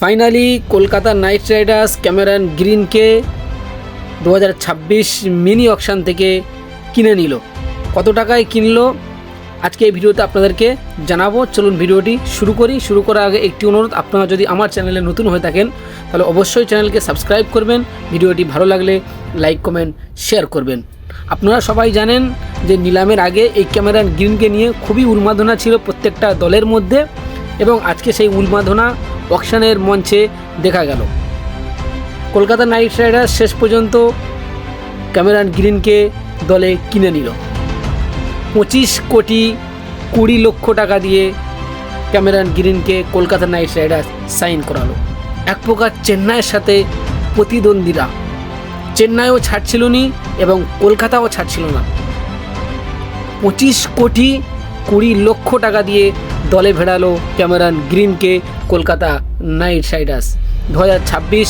Finally Kolkata Knight Riders Cameron গ্রিনকে দু হাজার ছাব্বিশ মিনি অকশান থেকে কিনে নিল। কত টাকায় কিনলো? আজকে এই ভিডিওতে আপনাদেরকে জানাব। চলুন ভিডিওটি শুরু করি। শুরু করার আগে একটি অনুরোধ, আপনারা যদি আমার চ্যানেলে নতুন হয়ে থাকেন, তাহলে অবশ্যই চ্যানেলকে সাবস্ক্রাইব করবেন। ভিডিওটি ভালো লাগলে লাইক, কমেন্ট, শেয়ার করবেন। আপনারা সবাই জানেন যে নিলামের আগে এই ক্যামেরান গ্রিনকে নিয়ে খুবই উন্মাদনা ছিল প্রত্যেকটা দলের মধ্যে এবং আজকে সেই উন্মাদনা অকশানের মঞ্চে দেখা গেল। কলকাতা নাইট রাইডার্স শেষ পর্যন্ত ক্যামেরান গ্রিনকে দলে কিনে নিল। পঁচিশ কোটি কুড়ি লক্ষ টাকা দিয়ে ক্যামেরান গ্রিনকে কলকাতা নাইট রাইডার্স সাইন করালো। এক প্রকার চেন্নাইয়ের সাথে প্রতিদ্বন্দ্বীরা। চেন্নাইও ছাড়ছিল নি এবং কলকাতাও ছাড়ছিল না। পঁচিশ কোটি কুড়ি লক্ষ টাকা দিয়ে দলে ভেড়ালো ক্যামেরান গ্রিনকে কলকাতা নাইট রাইডার্স। দু হাজার ছাব্বিশ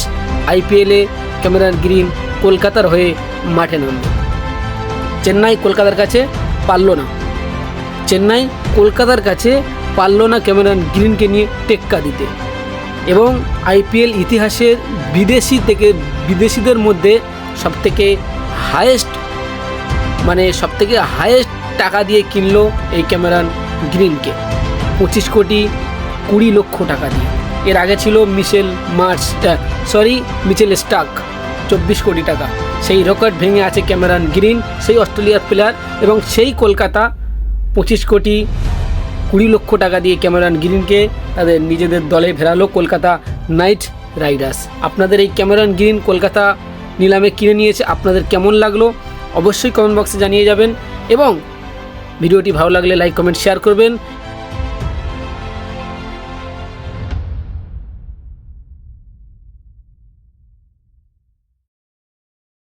আইপিএলে ক্যামেরান গ্রিন কলকাতার হয়ে মাঠে নামবে চেন্নাই কলকাতার কাছে পারল না। চেন্নাই কলকাতার কাছে পারল না ক্যামেরান গ্রিনকে নিয়ে টেক্কা দিতে। এবং আইপিএল ইতিহাসের বিদেশি থেকে বিদেশিদের মধ্যে সবথেকে হায়েস্ট মানে সবথেকে হায়েস্ট টাকা দিয়ে কিনলো এই ক্যামেরান গ্রিনকে। পঁচিশ কোটি কুড়ি লক্ষ টাকা দিয়ে। এর আগে ছিল Mitchell Marsh sorry Mitchell Starc চব্বিশ কোটি টাকা। সেই রেকর্ড ভেঙে আছে ক্যামেরান গ্রিন, সেই অস্ট্রেলিয়ার প্লেয়ার এবং সেই কলকাতা পঁচিশ কোটি কুড়ি লক্ষ টাকা দিয়ে ক্যামেরান গ্রিনকে তাদের নিজেদের দলে ফেরালো কলকাতা নাইট রাইডার্স। আপনাদের এই ক্যামেরান গ্রিন কলকাতা নিলামে কিনে নিয়েছে, আপনাদের কেমন লাগল অবশ্যই কমেন্ট বক্সে জানিয়ে যাবেন এবং ভিডিওটি ভালো লাগলে লাইক, কমেন্ট, শেয়ার করবেন।